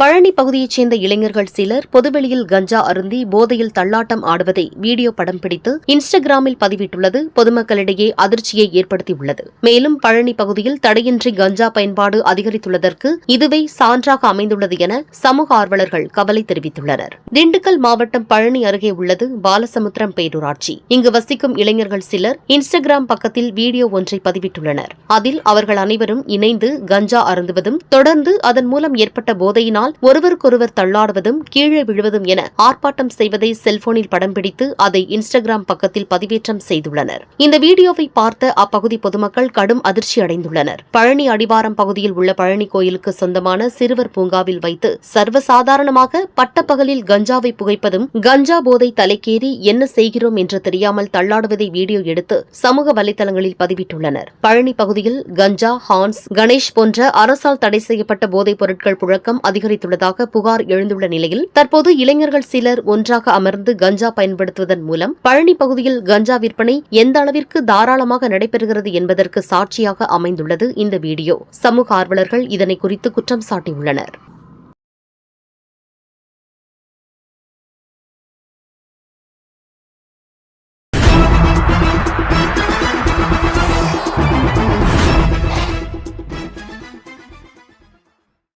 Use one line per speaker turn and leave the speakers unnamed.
பழனி பகுதியைச் சேர்ந்த இளைஞர்கள் சிலர் பொதுவெளியில் கஞ்சா அருந்தி போதையில் தள்ளாட்டம் ஆடுவதை வீடியோ படம் பிடித்து இன்ஸ்டாகிராமில் பதிவிட்டுள்ளது. பொதுமக்களிடையே அதிர்ச்சியை ஏற்படுத்தியுள்ளது. மேலும் பழனி பகுதியில் தடையின்றி கஞ்சா பயன்பாடு அதிகரித்துள்ளதற்கு இதுவே சான்றாக அமைந்துள்ளது என சமூக ஆர்வலர்கள் கவலை தெரிவித்துள்ளனர். திண்டுக்கல் மாவட்டம் பழனி அருகே உள்ளது பாலசமுத்திரம் பேரூராட்சி. இங்கு வசிக்கும் இளைஞர்கள் சிலர் இன்ஸ்டாகிராம் பக்கத்தில் வீடியோ ஒன்றை பதிவிட்டுள்ளனர். அதில் அவர்கள் அனைவரும் இணைந்து கஞ்சா அருந்துவதும் தொடர்ந்து அதன் மூலம் ஏற்பட்ட போதையினால் ஒருவருக்கொருவர் தள்ளாடுவதும் கீழே விழுவதும் என ஆர்ப்பாட்டம் செய்வதை செல்போனில் படம் பிடித்து அதை இன்ஸ்டாகிராம் பக்கத்தில் பதிவேற்றம் செய்துள்ளனர். இந்த வீடியோவை பார்த்த அப்பகுதி பொதுமக்கள் கடும் அதிர்ச்சி அடைந்துள்ளனர். பழனி அடிவாரம் பகுதியில் உள்ள பழனி கோயிலுக்கு சொந்தமான சிறுவர் பூங்காவில் வைத்து சர்வசாதாரணமாக பட்டப்பகலில் கஞ்சாவை புகைப்பதும் கஞ்சா போதை தலைக்கேறி என்ன செய்கிறோம் என்று தெரியாமல் தள்ளாடுவதை வீடியோ எடுத்து சமூக வலைதளங்களில் பதிவிட்டுள்ளனர். பழனி பகுதியில் கஞ்சா ஹான்ஸ் கணேஷ் போன்ற அரசால் தடை செய்யப்பட்ட போதைப் பொருட்கள் புழக்கம் அதிகரித்துள்ளதாக புகார் எழுந்துள்ள நிலையில் தற்போது இளைஞர்கள் சிலர் ஒன்றாக அமர்ந்து கஞ்சா பயன்படுத்துவதன் மூலம் பழனி பகுதியில் கஞ்சா விற்பனை எந்த அளவிற்கு தாராளமாக நடைபெறுகிறது என்பதற்கு சாட்சியாக அமைந்துள்ளது இந்த வீடியோ. சமூக ஆர்வலர்கள் இதனை குறித்து குற்றம் சாட்டியுள்ளனர்.